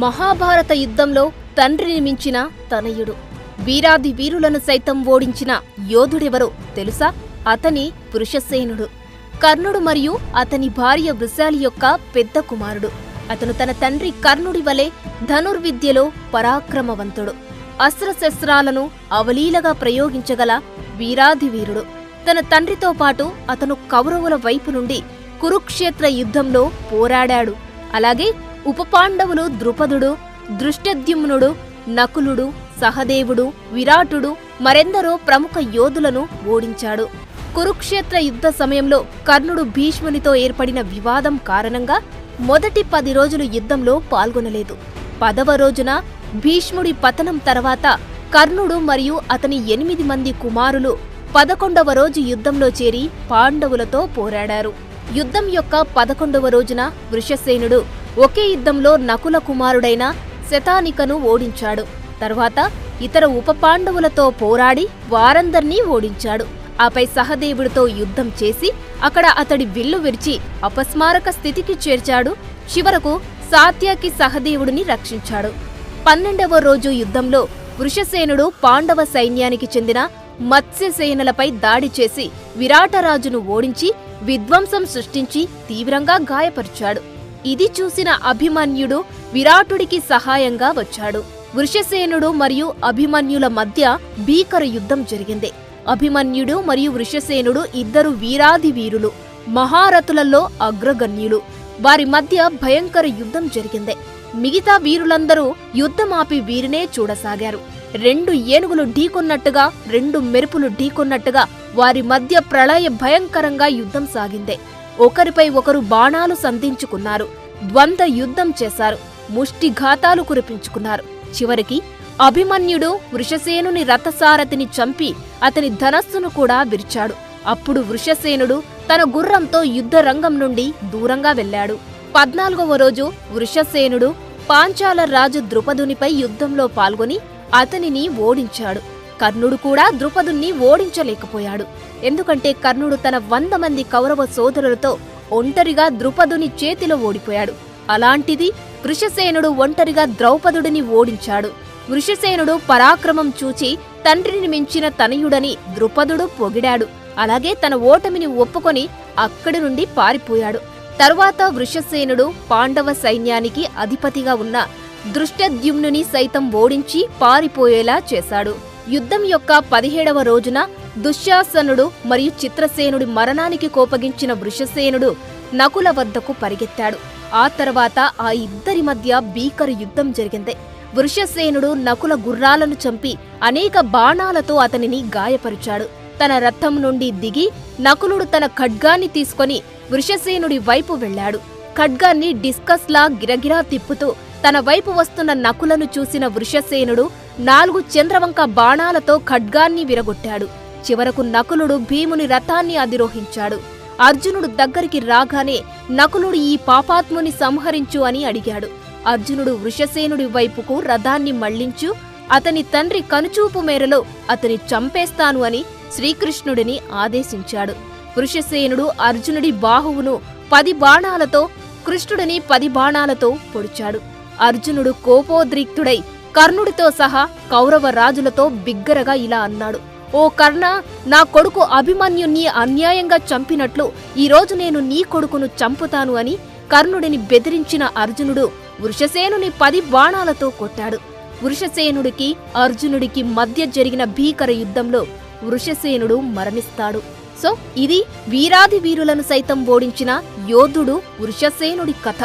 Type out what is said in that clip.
మహాభారత యుద్ధంలో తండ్రిని మించిన తనయుడు. వీరాది వీరులను సైతం ఓడించిన యోధుడెవరో తెలుసా? అతని పురుషసేనుడు. కర్ణుడు మరియు అతని భార్య వృషాలి యొక్క పెద్ద కుమారుడు. అతను తన తండ్రి కర్ణుడి వలె ధనుర్విద్యలో పరాక్రమవంతుడు. అస్త్రశస్త్రాలను అవలీలగా ప్రయోగించగల వీరాధి వీరుడు. తన తండ్రితో పాటు అతను కౌరవుల వైపు నుండి కురుక్షేత్ర యుద్ధంలో పోరాడాడు. అలాగే ఉపపాండవులు ద్రుపదుడు దృష్టద్యుమ్నుడు నకులుడు సహదేవుడు విరాటుడు మరెందరో ప్రముఖ యోధులను ఓడించాడు. కురుక్షేత్ర యుద్ధ సమయంలో కర్ణుడు భీష్మునితో ఏర్పడిన వివాదం కారణంగా మొదటి పది రోజులు యుద్ధంలో పాల్గొనలేదు. పదవ రోజున భీష్ముడి పతనం తర్వాత కర్ణుడు మరియు అతని ఎనిమిది మంది కుమారులు పదకొండవ రోజు యుద్ధంలో చేరి పాండవులతో పోరాడారు. యుద్ధం యొక్క పదకొండవ రోజున వృషసేనుడు ఒకే యుద్ధంలో నకుల కుమారుడైన శతానికను ఓడించాడు. తర్వాత ఇతర ఉప పాండవులతో పోరాడి వారందర్నీ ఓడించాడు. ఆపై సహదేవుడితో యుద్ధం చేసి అక్కడ అతడి విల్లు విరిచి అపస్మారక స్థితికి చేర్చాడు. చివరకు సాత్యాకి సహదేవుడిని రక్షించాడు. పన్నెండవ రోజు యుద్ధంలో వృషసేనుడు పాండవ సైన్యానికి చెందిన మత్స్యసేనలపై దాడి చేసి విరాటరాజును ఓడించి విధ్వంసం సృష్టించి తీవ్రంగా గాయపరిచాడు. ఇది చూసిన అభిమన్యుడు విరాటుడికి సహాయంగా వచ్చాడు. వృషసేనుడు మరియు అభిమన్యుల మధ్య భీకర యుద్ధం జరిగింది. అభిమన్యుడు మరియు వృషసేనుడు ఇద్దరు వీరాధి వీరులు మహారథులలో అగ్రగణ్యులు. వారి మధ్య భయంకర యుద్ధం జరిగింది. మిగతా వీరులందరూ యుద్ధమాపి వీరినే చూడసాగారు. రెండు ఏనుగులు ఢీకొన్నట్టుగా రెండు మెరుపులు ఢీకొన్నట్టుగా వారి మధ్య ప్రళయ భయంకరంగా యుద్ధం సాగింది. ఒకరిపై ఒకరు బాణాలు సంధించుకున్నారు. ద్వంద్వ యుద్ధం చేశారు. ముష్టిఘాతాలు కురిపించుకున్నారు. చివరికి అభిమన్యుడు వృషసేనుని రథసారథిని చంపి అతని ధనస్సును కూడా విరిచాడు. అప్పుడు వృషసేనుడు తన గుర్రంతో యుద్ధ రంగం నుండి దూరంగా వెళ్ళాడు. పద్నాలుగవ రోజు వృషసేనుడు పాంచాల రాజు ద్రుపదునిపై యుద్ధంలో పాల్గొని అతనిని ఓడించాడు. కర్ణుడు కూడా ద్రుపదుణ్ణి ఓడించలేకపోయాడు. ఎందుకంటే కర్ణుడు తన వంద మంది కౌరవ సోదరులతో ఒంటరిగా ద్రుపదుని చేతిలో ఓడిపోయాడు. అలాంటిది వృషసేనుడు ఒంటరిగా ద్రౌపదుడిని ఓడించాడు. వృషసేనుడు పరాక్రమం చూచి తండ్రిని మించిన తనయుడని ద్రుపదుడు పొగిడాడు. అలాగే తన ఓటమిని ఒప్పుకొని అక్కడి నుండి పారిపోయాడు. తరువాత వృషసేనుడు పాండవ సైన్యానికి అధిపతిగా ఉన్న దృష్టద్యుమ్నుని సైతం ఓడించి పారిపోయేలా చేశాడు. యుద్ధం యొక్క పదిహేడవ రోజున దుశ్శాసనుడు మరియు చిత్రసేనుడి మరణానికి కోపగించిన వృషసేనుడు నకుల వద్దకు పరిగెత్తాడు. ఆ తర్వాత ఆ ఇద్దరి మధ్య భీకర యుద్ధం జరిగింది. వృషసేనుడు నకుల గుర్రాలను చంపి అనేక బాణాలతో అతనిని గాయపరిచాడు. తన రథం నుండి దిగి నకులుడు తన ఖడ్గాన్ని తీసుకొని వృషసేనుడి వైపు వెళ్ళాడు. ఖడ్గాన్ని డిస్కస్లా గిరగిరా తిప్పుతూ తన వైపు వస్తున్న నకులను చూసిన వృషసేనుడు నాలుగు చంద్రవంక బాణాలతో ఖడ్గాన్ని విరగొట్టాడు. చివరకు నకులుడు భీముని రథాన్ని అధిరోహించాడు. అర్జునుడు దగ్గరికి రాగానే నకులుడు ఈ పాపాత్ముని సంహరించు అని అడిగాడు. అర్జునుడు వృషసేనుడి వైపుకు రథాన్ని మళ్ళించు అతని తండ్రి కనుచూపు మేరలో అతని చంపేస్తాను అని శ్రీకృష్ణుడిని ఆదేశించాడు. వృషసేనుడు అర్జునుడి బాహువును పది బాణాలతో కృష్ణుడిని పది బాణాలతో పొడిచాడు. అర్జునుడు కోపోద్రిక్తుడై కర్ణుడితో సహా కౌరవ రాజులతో బిగ్గరగా ఇలా అన్నాడు. ఓ కర్ణ నా కొడుకు అభిమన్యుణ్ణి అన్యాయంగా చంపినట్లు ఈరోజు నేను నీ కొడుకును చంపుతాను అని కర్ణుడిని బెదిరించిన అర్జునుడు వృషసేనుని పది బాణాలతో కొట్టాడు. వృషసేనుడికి అర్జునుడికి మధ్య జరిగిన భీకర యుద్ధంలో వృషసేనుడు మరణిస్తాడు. సో ఇది వీరాది వీరులను సైతం ఓడించిన యోధుడు వృషసేనుడి కథ.